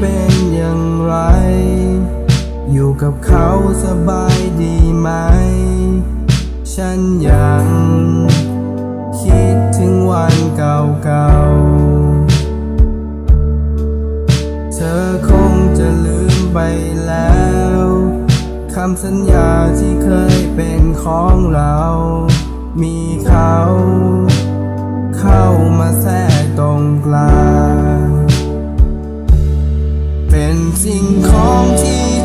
เป็นอย่างไร อยู่กับเขาสบายดีไหม ฉันยัง คิดถึงวันเก่าๆ เธอคงจะลืมไปแล้วคำสัญญาที่เคยเป็นของเรา มีเขา เข้ามาแทรกตรงกลาง เป็นสิ่งของที่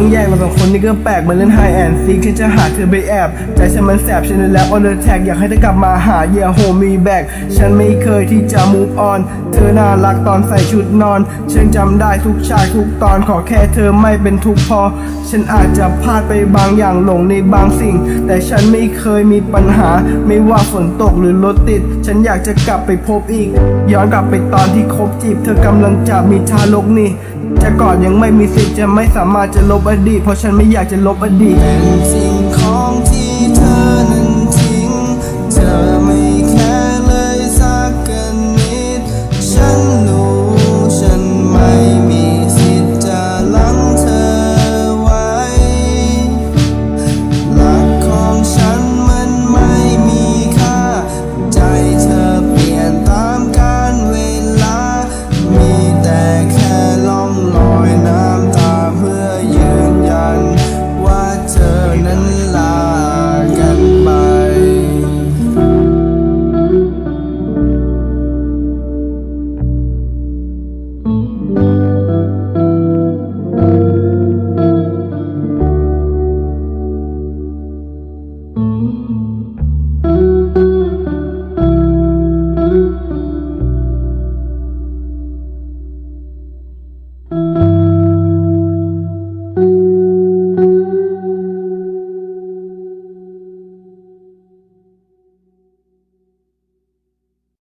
ต้องแยกเราสองคนนี่ก็แปลกเหมือนเล่นไฮแอนด์ซีฉันจะหาเธอไปแอบ ใจฉันมันแสบฉันเลยแล้วออนเดอร์แท็กอยากให้เธอกลับมาหาเยียโฮมีแบกฉันไม่เคยที่จะ move on เธอน่ารักตอนใส่ชุดนอน ฉันจำได้ทุกฉากทุกตอนขอแค่เธอไม่เป็นทุกพอ ฉันอาจจะพลาดไปบางอย่างหลงในบางสิ่ง แต่ฉันไม่เคยมีปัญหา ไม่ว่าฝนตกหรือรถติด ฉันอยากจะกลับไปพบอีก ย้อนกลับไปตอนที่คบจีบ เธอกำลังจะมีทารกนี่ จะก่อนยังไม่มีสิทธิ์จะไม่สามารถจะลบอดีตเพราะฉันไม่อยากจะลบอดีต